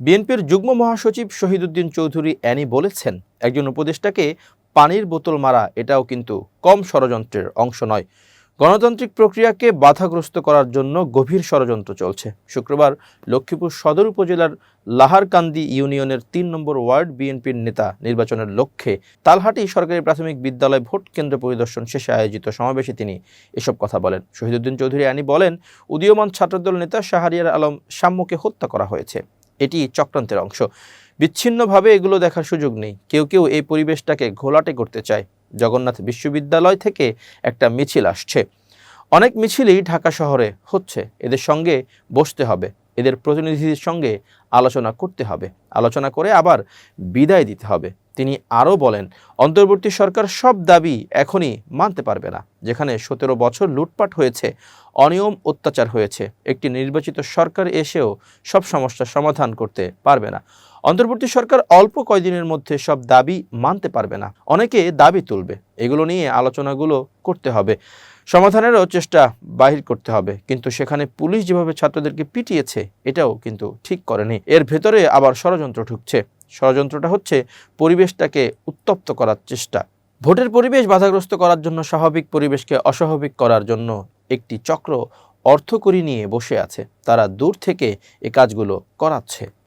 বিএনপির যুগ্ম মহাসচিব শহীদুদ্দিন চৌধুরী অ্যানি বলেছেন, একজন উপদেষ্টাকে পানির বোতল মারা এটাও কিন্তু কম ষড়যন্ত্রের অংশ নয়। গণতান্ত্রিক প্রক্রিয়াকে বাধাগ্রস্ত করার জন্য গভীর ষড়যন্ত্র চলছে। শুক্রবার লক্ষ্মীপুর সদর উপজেলার লাহারকান্দি ইউনিয়নের তিন নম্বর ওয়ার্ড বিএনপির নেতা নির্বাচনের লক্ষ্যে তালহাটি সরকারি প্রাথমিক বিদ্যালয় ভোট কেন্দ্র পরিদর্শন শেষে আয়োজিত সমাবেশে তিনি এসব কথা বলেন। শহীদুদ্দিন চৌধুরী আনি বলেন, উদীয়মান ছাত্রদল নেতা শাহরিয়ার আলম সাম্যকে হত্যা করা হয়েছে। এটি চক্রান্তের অংশ। বিচ্ছিন্নভাবে এগুলো দেখার সুযোগ নেই। কেউ কেউ এই পরিবেশটাকে ঘোলাটে করতে চায়। জগন্নাথ বিশ্ববিদ্যালয় থেকে একটা মিছিল আসছে। অনেক মিছিলই ঢাকা শহরে হচ্ছে। এদের সঙ্গে বসতে হবে। এদের প্রতিনিধিদের সঙ্গে আলোচনা করতে হবে। আলোচনা করে আবার বিদায় দিতে হবে। তিনি আরও বলেন, অন্তর্বর্তী সরকার সব দাবি এখনই মানতে পারবে না, যেখানে সতেরো বছর লুটপাট হয়েছে, অনিয়ম অত্যাচার হয়েছে। একটি নির্বাচিত সরকার এসেও সব সমস্যার সমাধান করতে পারবে না। অন্তর্বর্তী সরকার অল্প কয়দিনের মধ্যে সব দাবি মানতে পারবে না। অনেকে দাবি তুলবে, এগুলো নিয়ে আলোচনাগুলো করতে হবে। সমাধানেরও চেষ্টা বাহির করতে হবে, কিন্তু সেখানে পুলিশ যেভাবে ছাত্রদেরকে পিটিয়েছে, এটাও কিন্তু ঠিক করেনি। এর ভেতরে আবার ষড়যন্ত্র ঢুকছে। ষড়যন্ত্রটা হচ্ছে পরিবেশটাকে উত্তপ্ত করার চেষ্টা। ভোটের পরিবেশ বাধাগ্রস্ত করার জন্য স্বাভাবিক পরিবেশকে অস্বাভাবিক করার জন্য একটি চক্র অর্থকরী নিয়ে বসে আছে। তারা দূর থেকে এ কাজগুলো করাচ্ছে।